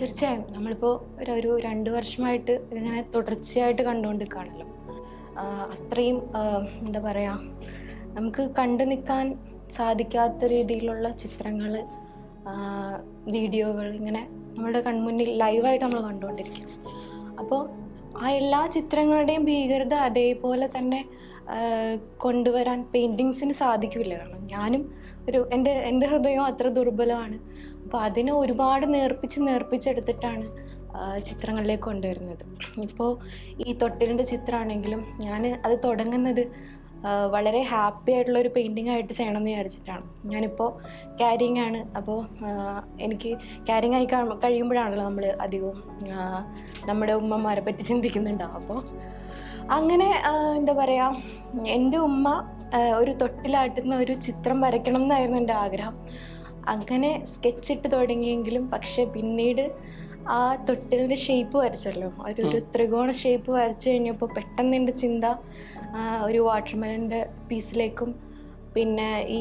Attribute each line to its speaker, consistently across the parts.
Speaker 1: തീർച്ചയായും നമ്മളിപ്പോൾ ഒരു ഒരു രണ്ട് വർഷമായിട്ട് ഇതിങ്ങനെ തുടർച്ചയായിട്ട് കണ്ടുകൊണ്ടിരിക്കുകയാണല്ലോ. അത്രയും എന്താ പറയുക നമുക്ക് കണ്ടു നിൽക്കാൻ സാധിക്കാത്ത രീതിയിലുള്ള ചിത്രങ്ങൾ വീഡിയോകൾ ഇങ്ങനെ നമ്മുടെ കൺമുന്നിൽ ലൈവായിട്ട് നമ്മൾ കണ്ടുകൊണ്ടിരിക്കും അപ്പോൾ ആ എല്ലാ ചിത്രങ്ങളുടെയും ഭീകരത അതേപോലെ തന്നെ കൊണ്ടുവരാൻ പെയിന്റിങ്സിന് സാധിക്കില്ല കാരണം ഞാനും ഒരു എന്റെ എന്റെ ഹൃദയം അത്ര ദുർബലമാണ്. അപ്പോൾ അതിനെ ഒരുപാട് നേർപ്പിച്ച് നേർപ്പിച്ചെടുത്തിട്ടാണ് ചിത്രങ്ങളിലേക്ക് കൊണ്ടുവരുന്നത്. ഇപ്പോൾ ഈ തൊട്ടിലിന്റെ ചിത്രമാണെങ്കിലും ഞാൻ അത് തുടങ്ങുന്നത് വളരെ ഹാപ്പി ആയിട്ടുള്ള ഒരു പെയിന്റിംഗ് ആയിട്ട് ചെയ്യണം എന്ന് വിചാരിച്ചിട്ടാണ്. ഞാനിപ്പോൾ ക്യാരിങ് ആണ്. അപ്പോൾ എനിക്ക് ക്യാരിങ് ആയി കഴി- കഴിയുമ്പോഴാണല്ലോ നമ്മൾ അധികവും നമ്മുടെ ഉമ്മമാരെ പറ്റി ചിന്തിക്കുന്നുണ്ടാവും അപ്പോൾ അങ്ങനെ എന്താ പറയുക എന്റെ ഉമ്മ ഒരു തൊട്ടിലാട്ടുന്ന ഒരു ചിത്രം വരയ്ക്കണം എന്നായിരുന്നു എന്റെ ആഗ്രഹം. അങ്ങനെ സ്കെച്ച് ഇട്ട് തുടങ്ങിയെങ്കിലും പക്ഷെ പിന്നീട് ആ തൊട്ടിലിന്റെ ഷേപ്പ് വരച്ചല്ലോ. ഒരു ഒരു ത്രികോണ ഷേപ്പ് വരച്ചു കഴിഞ്ഞപ്പോൾ പെട്ടെന്ന് എന്റെ ചിന്ത ഒരു വാട്ടർമെലന്റെ പീസിലേക്കും പിന്നെ ഈ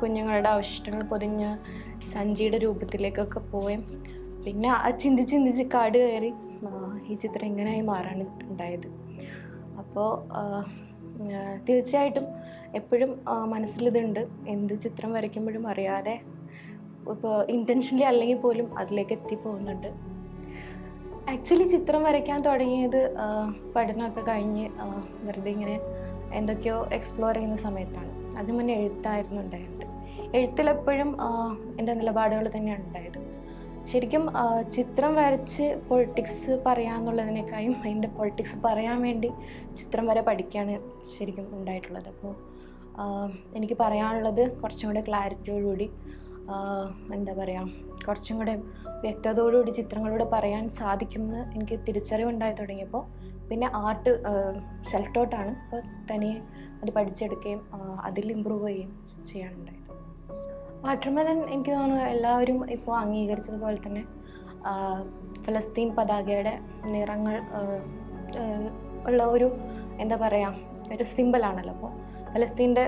Speaker 1: കുഞ്ഞുങ്ങളുടെ അവശിഷ്ടങ്ങൾ പൊതിഞ്ഞ സഞ്ചിയുടെ രൂപത്തിലേക്കൊക്കെ പോയി. പിന്നെ ആ ചിന്തിച്ച് ചിന്തിച്ച് കാട് കയറി ഈ ചിത്രം ഇങ്ങനെയായി മാറാണ് ഉണ്ടായത്. അപ്പോൾ തീർച്ചയായിട്ടും എപ്പോഴും മനസ്സിലിതുണ്ട്. എന്ത് ചിത്രം വരയ്ക്കുമ്പോഴും അറിയാതെ ഇപ്പോൾ ഇന്റൻഷനലി അല്ലെങ്കിൽ പോലും അതിലേക്ക് എത്തിപ്പോകുന്നുണ്ട്. ആക്ച്വലി ചിത്രം വരയ്ക്കാൻ തുടങ്ങിയത് പഠനമൊക്കെ കഴിഞ്ഞ് വെറുതെ ഇങ്ങനെ എന്തൊക്കെയോ എക്സ്പ്ലോർ ചെയ്യുന്ന സമയത്താണ്. അതിന് മുന്നേ എഴുത്തായിരുന്നു ഉണ്ടായത് എഴുത്തിലെപ്പോഴും എന്റെ നിലപാടുകൾ തന്നെയാണ് ഉണ്ടായത്. ശരിക്കും ചിത്രം വരച്ച് പൊളിറ്റിക്സ് പറയാന്നുള്ളതിനേക്കാളും അതിന്റെ പൊളിറ്റിക്സ് പറയാൻ വേണ്ടി ചിത്രം വരെ പഠിക്കുകയാണ് ശരിക്കും ഉണ്ടായിട്ടുള്ളത്. അപ്പോൾ എനിക്ക് പറയാനുള്ളത് കുറച്ചും കൂടെ ക്ലാരിറ്റിയോടുകൂടി എന്താ പറയുക കുറച്ചും കൂടെ വ്യക്തതയോടുകൂടി ചിത്രങ്ങളിലൂടെ പറയാൻ സാധിക്കുമെന്ന് എനിക്ക് തിരിച്ചറിവുണ്ടായി തുടങ്ങിയപ്പോൾ പിന്നെ ആർട്ട് സെൽഫ് ടോട്ടാണ് അപ്പോൾ തനിയെ അത് പഠിച്ചെടുക്കുകയും അതിൽ ഇമ്പ്രൂവ് ചെയ്യുകയും ചെയ്യാനുണ്ടായത്. വാട്ടർമെലൻ എനിക്ക് തോന്നുന്നു എല്ലാവരും ഇപ്പോൾ അംഗീകരിച്ചതുപോലെ തന്നെ ഫലസ്തീൻ പതാകയുടെ നിറങ്ങൾ ഉള്ള ഒരു എന്താ പറയുക ഒരു സിമ്പിളാണല്ലോ അപ്പോൾ ഫലസ്തീന്റെ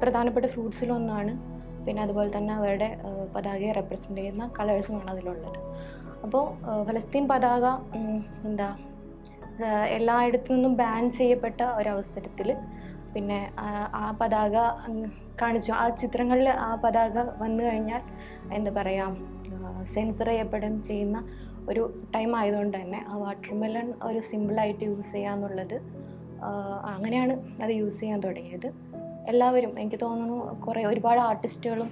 Speaker 1: പ്രധാനപ്പെട്ട ഫ്രൂട്ട്സിലൊന്നാണ് പിന്നെ അതുപോലെ തന്നെ അവരുടെ പതാകയെ റെപ്രസെന്റ് ചെയ്യുന്ന കളേഴ്സുമാണ് അതിലുള്ളത്. അപ്പോൾ ഫലസ്തീൻ പതാക എന്താ എല്ലായിടത്തു നിന്നും ബാൻ ചെയ്യപ്പെട്ട ഒരവസരത്തിൽ പിന്നെ ആ, പതാക കാണിച്ചു. ആ ചിത്രങ്ങളിൽ ആ പതാക വന്നു കഴിഞ്ഞാൽ എന്താ പറയുക സെൻസർ ചെയ്യപ്പെടുകയും ചെയ്യുന്ന ഒരു ടൈം ആയതുകൊണ്ട് തന്നെ ആ വാട്ടർ മെലൺ ഒരു സിമ്പിളായിട്ട് യൂസ് ചെയ്യാന്നുള്ളത് അങ്ങനെയാണ് അത് യൂസ് ചെയ്യാൻ തുടങ്ങിയത്. എല്ലാവരും എനിക്ക് തോന്നുന്നു കുറേ ഒരുപാട് ആർട്ടിസ്റ്റുകളും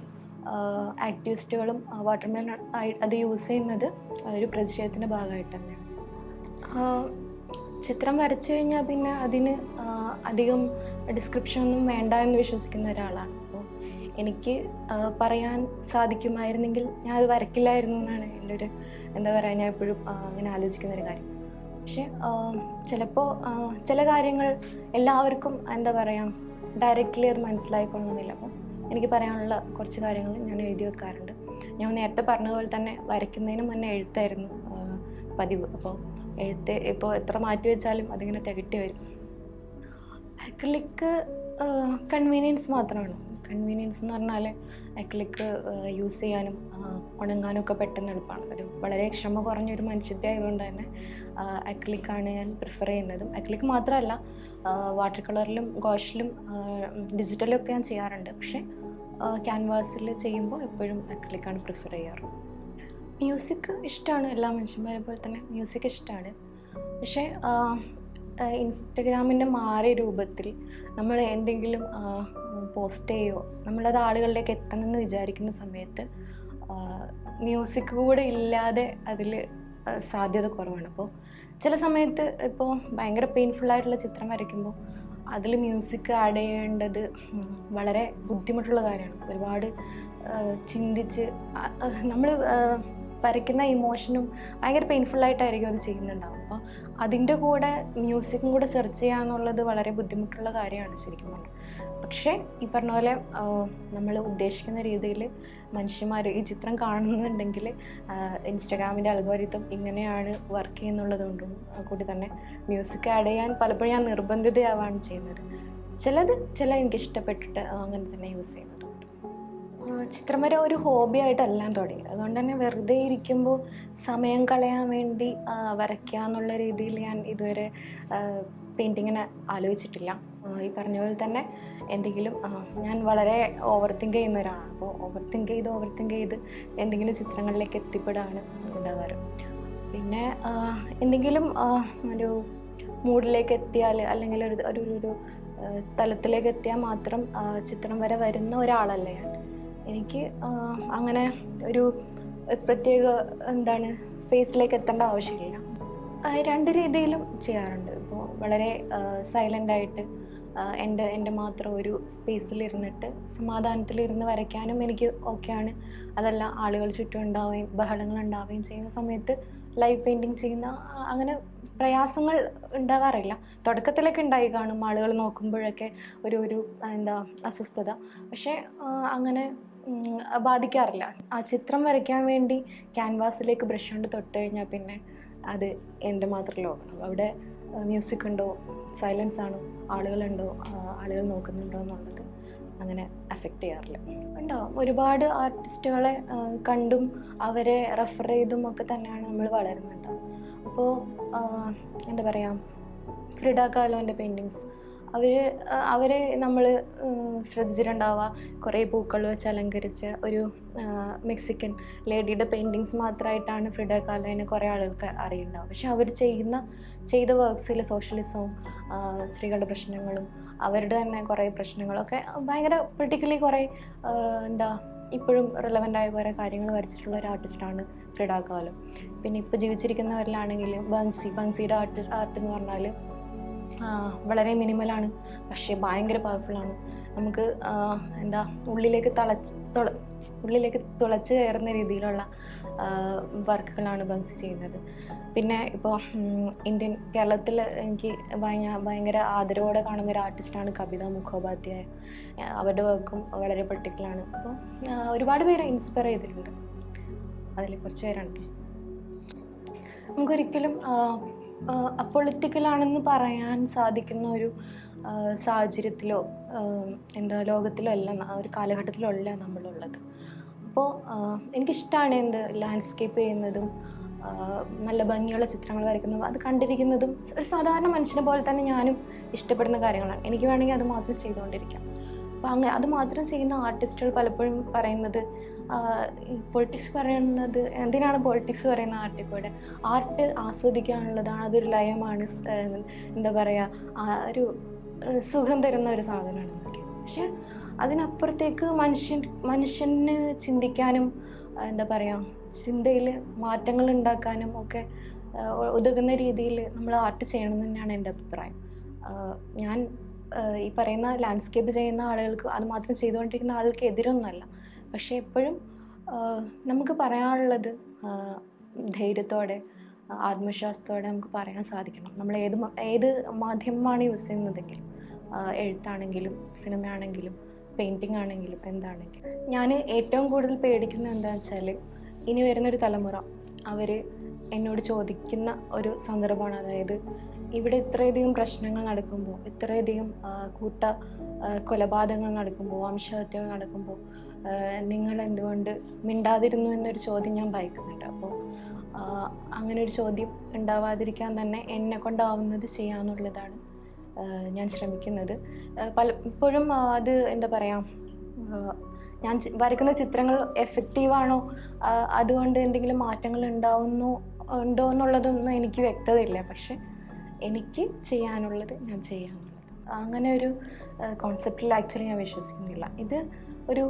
Speaker 1: ആക്ടിവിസ്റ്റുകളും വാട്ടർമെലൺ ആയി അത് യൂസ് ചെയ്യുന്നത് ഒരു പ്രതിഷേധത്തിന്റെ ഭാഗമായിട്ട് തന്നെയാണ്. ചിത്രം വരച്ചു കഴിഞ്ഞാൽ പിന്നെ അതിന് അധികം ഡിസ്ക്രിപ്ഷൻ ഒന്നും വേണ്ട എന്ന് വിശ്വസിക്കുന്ന ഒരാളാണ്. അപ്പോൾ എനിക്ക് പറയാൻ സാധിക്കുമായിരുന്നെങ്കിൽ ഞാൻ അത് വരക്കില്ലായിരുന്നു എന്നാണ് എന്റെ ഒരു എന്താ പറയുക ഞാൻ എപ്പോഴും അങ്ങനെ ആലോചിക്കുന്ന ഒരു കാര്യം. പക്ഷെ ചിലപ്പോൾ ചില കാര്യങ്ങൾ എല്ലാവർക്കും എന്താ പറയുക ഡയറക്റ്റ്ലി അത് മനസ്സിലായിക്കൊള്ളണമെന്നില്ല അപ്പം എനിക്ക് പറയാനുള്ള കുറച്ച് കാര്യങ്ങൾ ഞാൻ എഴുതി വെക്കാറുണ്ട്. ഞാൻ നേരത്തെ പറഞ്ഞതുപോലെ തന്നെ വരയ്ക്കുന്നതിന് മുന്നേ എഴുത്തായിരുന്നു പതിവ്. അപ്പോൾ എഴുത്ത് ഇപ്പോൾ എത്ര മാറ്റി വെച്ചാലും അതിങ്ങനെ തികട്ടി വരും. അക്രിലിക്ക് കൺവീനിയൻസ് മാത്രമാണ്. കൺവീനിയൻസ് എന്ന് പറഞ്ഞാൽ അക്രിലിക്ക് യൂസ് ചെയ്യാനും ഉണങ്ങാനും ഒക്കെ പെട്ടെന്ന് എളുപ്പമാണ്. ഒരു വളരെ ക്ഷമ കുറഞ്ഞൊരു മനുഷ്യത്തെ ആയതുകൊണ്ട് തന്നെ അക്രിലിക്കാണ് ഞാൻ പ്രിഫർ ചെയ്യുന്നതും. അക്രിലിക്ക് മാത്രമല്ല വാട്ടർ കളറിലും ഗോഷിലും ഡിജിറ്റലും ഒക്കെ ഞാൻ ചെയ്യാറുണ്ട്. പക്ഷേ ക്യാൻവാസിൽ ചെയ്യുമ്പോൾ എപ്പോഴും അക്രിലിക്കാണ് പ്രിഫർ ചെയ്യാറ്. മ്യൂസിക് ഇഷ്ടമാണ് എല്ലാ മനുഷ്യന്മാരെ പോലെ തന്നെ. മ്യൂസിക് ഇഷ്ടമാണ്. പക്ഷേ ഇൻസ്റ്റഗ്രാമിന്റെ മാറിയ രൂപത്തിൽ നമ്മൾ എന്തെങ്കിലും പോസ്റ്റ് ചെയ്യോ നമ്മളത് ആളുകളിലേക്ക് എത്തണമെന്ന് വിചാരിക്കുന്ന സമയത്ത് മ്യൂസിക് കൂടെ ഇല്ലാതെ അതിൽ സാധ്യത കുറവാണ്. അപ്പോൾ ചില സമയത്ത് ഇപ്പോൾ ഭയങ്കര പെയിൻഫുള്ളായിട്ടുള്ള ചിത്രം വരയ്ക്കുമ്പോൾ അതിൽ മ്യൂസിക് ആഡ് ചെയ്യേണ്ടത് വളരെ ബുദ്ധിമുട്ടുള്ള കാര്യമാണ്. ഒരുപാട് ചിന്തിച്ച് നമ്മൾ വരയ്ക്കുന്ന ഇമോഷനും ഭയങ്കര പെയിൻഫുൾ ആയിട്ടായിരിക്കും അത് ചെയ്യുന്നുണ്ടാവും അപ്പോൾ അതിന്റെ കൂടെ മ്യൂസിക്കും കൂടെ സെർച്ച് ചെയ്യുക എന്നുള്ളത് വളരെ ബുദ്ധിമുട്ടുള്ള കാര്യമാണ് ശരിക്കും പറഞ്ഞാൽ പക്ഷേ ഈ പറഞ്ഞ പോലെ നമ്മൾ ഉദ്ദേശിക്കുന്ന രീതിയിൽ മനുഷ്യന്മാർ ഈ ചിത്രം കാണുന്നുണ്ടെങ്കിൽ ഇൻസ്റ്റഗ്രാമിന്റെ അൽഗോരിത്തം ഇങ്ങനെയാണ് വർക്ക് ചെയ്യുന്നുള്ളത് കൊണ്ടും കൂടി തന്നെ മ്യൂസിക് ആഡ് ചെയ്യാൻ പലപ്പോഴും ഞാൻ നിർബന്ധിതയാവാണ് ചെയ്യുന്നത്. ചിലത് ചില എനിക്ക് ഇഷ്ടപ്പെട്ടിട്ട് അങ്ങനെ തന്നെ യൂസ് ചെയ്യുന്നതുണ്ട് ആ, ചിത്രം വരെ ഒരു ഹോബി ആയിട്ടെല്ലാം തുടങ്ങി അതുകൊണ്ട് തന്നെ വെറുതെ ഇരിക്കുമ്പോൾ സമയം കളയാൻ വേണ്ടി വരയ്ക്കുക എന്നുള്ള രീതിയിൽ ഞാൻ ഇതുവരെ പെയിന്റിങ്ങിനെ ആലോചിച്ചിട്ടില്ല. ഈ പറഞ്ഞ പോലെ തന്നെ എന്തെങ്കിലും ഞാൻ വളരെ ഓവർ തിങ്ക് ചെയ്യുന്ന ഒരാളാണ്. അപ്പോൾ ഓവർ തിങ്ക് ചെയ്ത് ഓവർ തിങ്ക് ചെയ്ത് എന്തെങ്കിലും ചിത്രങ്ങളിലേക്ക് എത്തിപ്പെടാണ് ഉണ്ടാവാറ് പിന്നെ എന്തെങ്കിലും ഒരു മൂഡിലേക്ക് എത്തിയാൽ അല്ലെങ്കിൽ ഒരു ഒരു ഒരു തലത്തിലേക്ക് എത്തിയാൽ മാത്രം ചിത്രം വരെ വരുന്ന ഒരാളല്ല ഞാൻ. എനിക്ക് അങ്ങനെ ഒരു പ്രത്യേക എന്താണ് ഫേസിലേക്ക് എത്തേണ്ട ആവശ്യമില്ല. രണ്ട് രീതിയിലും ചെയ്യാറുണ്ട്. ഇപ്പോൾ വളരെ സൈലന്റായിട്ട് എന്റെ എന്റെ മാത്രം ഒരു സ്പേസിലിരുന്നിട്ട് സമാധാനത്തിലിരുന്ന് വരയ്ക്കാനും എനിക്ക് ഓക്കെയാണ് അതല്ല ആളുകൾ ചുറ്റും ഉണ്ടാവുകയും ബഹളങ്ങൾ ഉണ്ടാവുകയും ചെയ്യുന്ന സമയത്ത് ലൈവ് പെയിന്റിങ് ചെയ്യുന്ന അങ്ങനെ പ്രയാസങ്ങൾ ഉണ്ടാകാറില്ല. തുടക്കത്തിലൊക്കെ ഉണ്ടായി കാണും ആളുകൾ നോക്കുമ്പോഴൊക്കെ ഒരു ഒരു എന്താ അസ്വസ്ഥത. പക്ഷേ അങ്ങനെ ബാധിക്കാറില്ല. ആ ചിത്രം വരയ്ക്കാൻ വേണ്ടി ക്യാൻവാസിലേക്ക് ബ്രഷ് കൊണ്ട് തൊട്ട് കഴിഞ്ഞാൽ പിന്നെ അത് എന്റെ മാത്രം ലോകമാണ് അവിടെ മ്യൂസിക് ഉണ്ടോ? സൈലൻസ് ആണോ? ആളുകളുണ്ടോ? ആളുകൾ നോക്കുന്നുണ്ടോ എന്നുള്ളത് അങ്ങനെ അഫക്റ്റ് ചെയ്യാറില്ല. ഉണ്ടാവും ഒരുപാട് ആർട്ടിസ്റ്റുകളെ കണ്ടും അവരെ റെഫർ ചെയ്തും ഒക്കെ തന്നെയാണ് നമ്മൾ വളരുന്നുണ്ടാവും അപ്പോൾ എന്താ പറയുക ഫ്രിഡ കാലോന്റെ പെയിന്റിങ്സ് അവർ അവരെ നമ്മൾ ശ്രദ്ധിച്ചിട്ടുണ്ടാവുക. കുറേ പൂക്കൾ വെച്ച് അലങ്കരിച്ച് ഒരു മെക്സിക്കൻ ലേഡിയുടെ പെയിന്റിങ്സ് മാത്രമായിട്ടാണ് ഫ്രിഡ കാലോനെ കുറേ ആളുകൾക്ക് അറിയുന്നുണ്ടാവും പക്ഷെ അവർ ചെയ്യുന്ന ചെയ്ത വർക്ക്സിൽ സോഷ്യലിസവും സ്ത്രീകളുടെ പ്രശ്നങ്ങളും അവരുടെ തന്നെ കുറേ പ്രശ്നങ്ങളൊക്കെ ഭയങ്കര പൊളിറ്റിക്കലി കുറേ എന്താ ഇപ്പോഴും റിലവന്റ് ആയ കുറേ കാര്യങ്ങൾ വരച്ചിട്ടുള്ള ഒരു ആർട്ടിസ്റ്റാണ് ഫ്രിഡ കാലം പിന്നെ ഇപ്പോൾ ജീവിച്ചിരിക്കുന്നവരിലാണെങ്കിലും ബൻസി ബൻസിയുടെ ആർട്ട് ആർട്ട് എന്ന് പറഞ്ഞാൽ വളരെ മിനിമലാണ് പക്ഷേ ഭയങ്കര പവർഫുള്ളാണ് നമുക്ക് എന്താ ഉള്ളിലേക്ക് തളച്ച് തുള ഉള്ളിലേക്ക് തുളച്ച് കയറുന്ന രീതിയിലുള്ള വർക്കുകളാണ് ബൻസി ചെയ്യുന്നത്. പിന്നെ ഇപ്പോൾ ഇന്ത്യൻ കേരളത്തിൽ എനിക്ക് ഭയ- ഭയങ്കര ആദരവോടെ കാണുന്ന ഒരു ആർട്ടിസ്റ്റാണ് കവിത മുഖോപാധ്യായ. അവരുടെ വർക്കും വളരെ പെർട്ടിക്കുലറാണ് അപ്പോൾ ഒരുപാട് പേരെ ഇൻസ്പയർ ചെയ്തിട്ടുണ്ട്. അതിൽ കുറച്ച് പേരാണ്. നമുക്കൊരിക്കലും അപ്പൊളിറ്റിക്കലാണെന്ന് പറയാൻ സാധിക്കുന്ന ഒരു സാഹചര്യത്തിലോ എന്താ ലോകത്തിലോ അല്ല ഒരു കാലഘട്ടത്തിലോ അല്ല നമ്മളുള്ളത്. അപ്പോൾ എനിക്കിഷ്ടമാണ് എന്ത് ലാൻഡ്സ്കേപ്പ് ചെയ്യുന്നതും നല്ല ഭംഗിയുള്ള ചിത്രങ്ങൾ വരയ്ക്കുന്നതും അത് കണ്ടിരിക്കുന്നതും ഒരു സാധാരണ മനുഷ്യനെ പോലെ തന്നെ ഞാനും ഇഷ്ടപ്പെടുന്ന കാര്യങ്ങളാണ്. എനിക്ക് വേണമെങ്കിൽ അത് മാത്രം ചെയ്തുകൊണ്ടിരിക്കാം. അപ്പോൾ അങ്ങനെ അത് മാത്രം ചെയ്യുന്ന ആർട്ടിസ്റ്റുകൾ പലപ്പോഴും പറയുന്നത് പൊളിറ്റിക്സ് പറയുന്നത് എന്തിനാണ് പൊളിറ്റിക്സ് പറയുന്ന ആർട്ടിൽ കൂടെ ആർട്ട് ആസ്വദിക്കാനുള്ളതാണ് അതൊരു ലയമാണ് എന്താ പറയുക ഒരു സുഖം തരുന്ന ഒരു സാധനമാണ് പക്ഷെ അതിനപ്പുറത്തേക്ക് മനുഷ്യൻ മനുഷ്യന് ചിന്തിക്കാനും എന്താ പറയുക ചിന്തയിൽ മാറ്റങ്ങൾ ഉണ്ടാക്കാനും ഒക്കെ ഉതകുന്ന രീതിയിൽ നമ്മൾ ആർട്ട് ചെയ്യണം തന്നെയാണ് എന്റെ അഭിപ്രായം. ഞാൻ ഈ പറയുന്ന ലാൻഡ്സ്കേപ്പ് ചെയ്യുന്ന ആളുകൾക്ക് അത് മാത്രം ചെയ്തുകൊണ്ടിരിക്കുന്ന ആളുകൾക്ക് എതിരൊന്നുമല്ല. പക്ഷേ എപ്പോഴും നമുക്ക് പറയാനുള്ളത് ധൈര്യത്തോടെ ആത്മവിശ്വാസത്തോടെ നമുക്ക് പറയാൻ സാധിക്കണം. നമ്മൾ ഏത് ഏത് മാധ്യമമാണ് യൂസ് ചെയ്യുന്നതെങ്കിൽ എഴുത്താണെങ്കിലും സിനിമയാണെങ്കിലും പെയിന്റിംഗ് ആണെങ്കിലും എന്താണെങ്കിലും. ഞാൻ ഏറ്റവും കൂടുതൽ പേടിക്കുന്നത് എന്താണെന്ന് വെച്ചാൽ ഇനി വരുന്നൊരു തലമുറ അവർ എന്നോട് ചോദിക്കുന്ന ഒരു സന്ദർഭമാണ്. അതായത് ഇവിടെ ഇത്രയധികം പ്രശ്നങ്ങൾ നടക്കുമ്പോൾ ഇത്രയധികം കൂട്ട കൊലപാതകങ്ങൾ നടക്കുമ്പോൾ വംശഹത്യകൾ നടക്കുമ്പോൾ നിങ്ങൾ എന്തുകൊണ്ട് മിണ്ടാതിരുന്നു എന്നൊരു ചോദ്യം ഞാൻ ഭയക്കുന്നുണ്ട്. അപ്പോൾ അങ്ങനെ ഒരു ചോദ്യം ഉണ്ടാവാതിരിക്കാൻ തന്നെ എന്നെ കൊണ്ടാവുന്നത് ചെയ്യാന്നുള്ളതാണ് ഞാൻ ശ്രമിക്കുന്നത്. പലപ്പോഴും അത് എന്താ പറയുക ഞാൻ വരയ്ക്കുന്ന ചിത്രങ്ങൾ എഫക്റ്റീവാണോ അതുകൊണ്ട് എന്തെങ്കിലും മാറ്റങ്ങൾ ഉണ്ടാവുന്നു ഉണ്ടോ എന്നുള്ളതൊന്നും എനിക്ക് വ്യക്തതയില്ല. പക്ഷെ എനിക്ക് ചെയ്യാനുള്ളത് ഞാൻ ചെയ്യാനുള്ളത് അങ്ങനെ ഒരു കോൺസെപ്റ്റിൽ ആക്ച്വലി ഞാൻ വിശ്വസിക്കുന്നില്ല. ഇത് ഒരു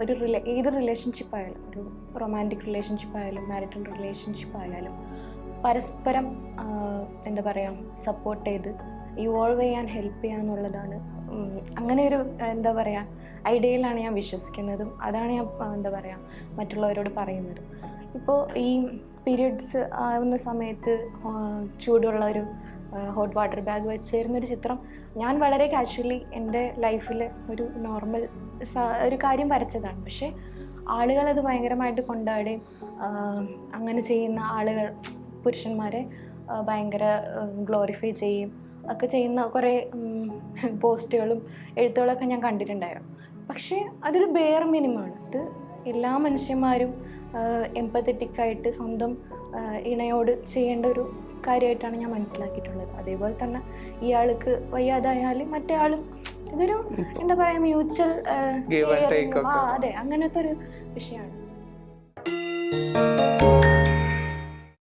Speaker 1: ഒരു റിലേ ഏത് റിലേഷൻഷിപ്പ് ആയാലും ഒരു റൊമാന്റിക് റിലേഷൻഷിപ്പ് ആയാലും മാരിറ്റൽ റിലേഷൻഷിപ്പ് ആയാലും പരസ്പരം എന്താ പറയുക സപ്പോർട്ട് ചെയ്ത് ഇവോൾവ് ചെയ്യാൻ ഹെൽപ്പ് ചെയ്യുക എന്നുള്ളതാണ് അങ്ങനെ ഒരു എന്താ പറയുക ഐഡിയയിലാണ് ഞാൻ വിശ്വസിക്കുന്നതും അതാണ് ഞാൻ എന്താ പറയുക മറ്റുള്ളവരോട് പറയുന്നത്. ഇപ്പോൾ ഈ പീരിയഡ്സ് ആവുന്ന സമയത്ത് ചൂടുള്ള ഒരു ഹോട്ട് വാട്ടർ ബാഗ് വെച്ച് തരുന്നൊരു ചിത്രം. ഞാൻ വളരെ കാഷ്വലി എന്റെ ലൈഫിൽ ഒരു നോർമൽ ഒരു കാര്യം വരച്ചതാണ്. പക്ഷേ ആളുകളത് ഭയങ്കരമായിട്ട് കൊണ്ടാടുകയും അങ്ങനെ ചെയ്യുന്ന ആളുകൾ പുരുഷന്മാരെ ഭയങ്കര ഗ്ലോറിഫൈ ചെയ്യും. ഒക്കെ ചെയ്യുന്ന കുറേ പോസ്റ്റുകളും എഴുത്തുകളൊക്കെ ഞാൻ കണ്ടിട്ടുണ്ടായിരുന്നു. പക്ഷേ അതൊരു ബെയർ മിനിമാണ് അത് എല്ലാ മനുഷ്യന്മാരും എമ്പത്തറ്റിക് ആയിട്ട് സ്വന്തം ഇണയോട് ചെയ്യേണ്ട ഒരു കാര്യമായിട്ടാണ് ഞാൻ മനസ്സിലാക്കിയിട്ടുള്ളത് അതേപോലെ തന്നെ ഇയാൾക്ക് വയ്യാതായാൽ മറ്റേ ആളും ഇതൊരു എന്താ പറയാ മ്യൂച്വൽ. അതെ അങ്ങനത്തെ ഒരു വിഷയമാണ്